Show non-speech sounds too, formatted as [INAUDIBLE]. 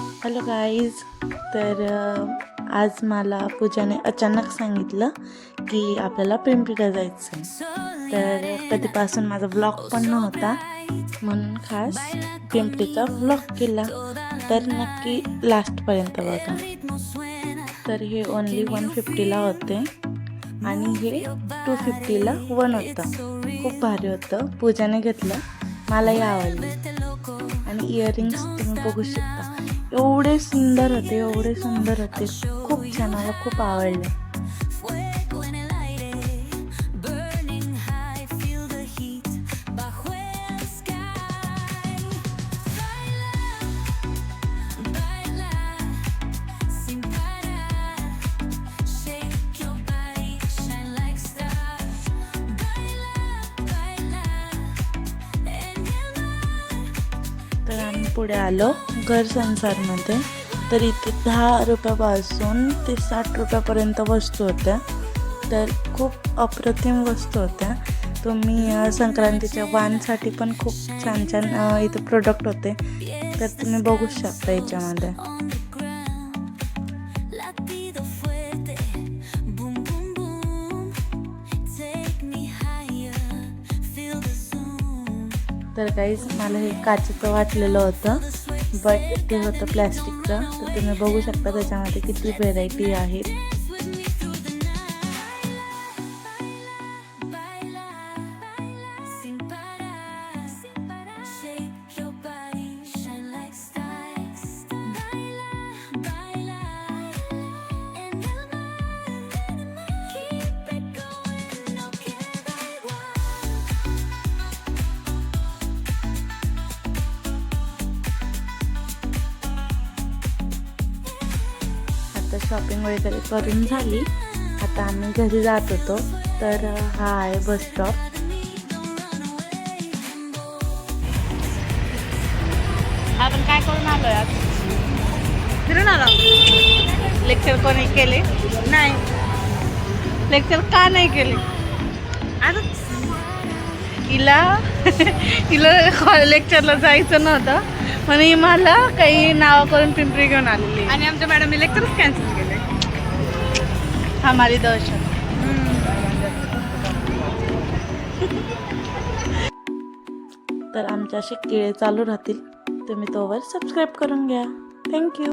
Hello guys तर आज मला पूजाने अचानक सांगितलं की आपल्याला पिंपरीला जायचं आहे तर कधीपासून माझा ब्लॉग पण नव्हता म्हणून खास पिंपरीचा ब्लॉग केला. तर नक्की लास्टपर्यंत बघा. तर हे ओनली वन फिफ्टीला होते आणि हे टू फिफ्टीला वन होतं. खूप भारी होतं. पूजाने घेतलं. मलाही आवडलं. आणि इयरिंग्स तुम्ही बघू शकता. एवढे सुंदर होते एवढे सुंदर होते. खूप छान मला खूप आवडले. पुढे आलो घर संसारमध्ये. तर इथे दहा रुपयापासून ते साठ रुपयापर्यंत वस्तू होत्या. तर खूप अप्रतिम वस्तू होत्या. तुम्ही संक्रांतीच्या वाणसाठी पण खूप छान छान इथे प्रोडक्ट होते. तर तुम्ही बघू शकता याच्यामध्ये. तर काहीच मला हे काचेचं वाटलेलं होतं बट ते होतं प्लॅस्टिकचं तर तुम्ही बघू शकता त्याच्यामध्ये किती व्हेरायटी आहेत आता शॉपिंग वगैरे करून झाली. आता आम्ही घरी जात होतो. तर हा आहे बस स्टॉप आपण काय करून आलोय आज? फिरून आलो. लेक्चर कोणी केले? नाही. लेक्चर का नाही केले? आता हिला [LAUGHS] हिला लेक्चरला जायचं नव्हतं. म्हणून मला काही नाव करून पिंपरी घेऊन आलेली. आणि आमच्या मॅडमने लेक्चरच कॅन्सल केले. हमारी दहशत. तर आमचे असे किळे चालू राहतील. तुम्ही तोवर सबस्क्राईब करून घ्या. थँक्यू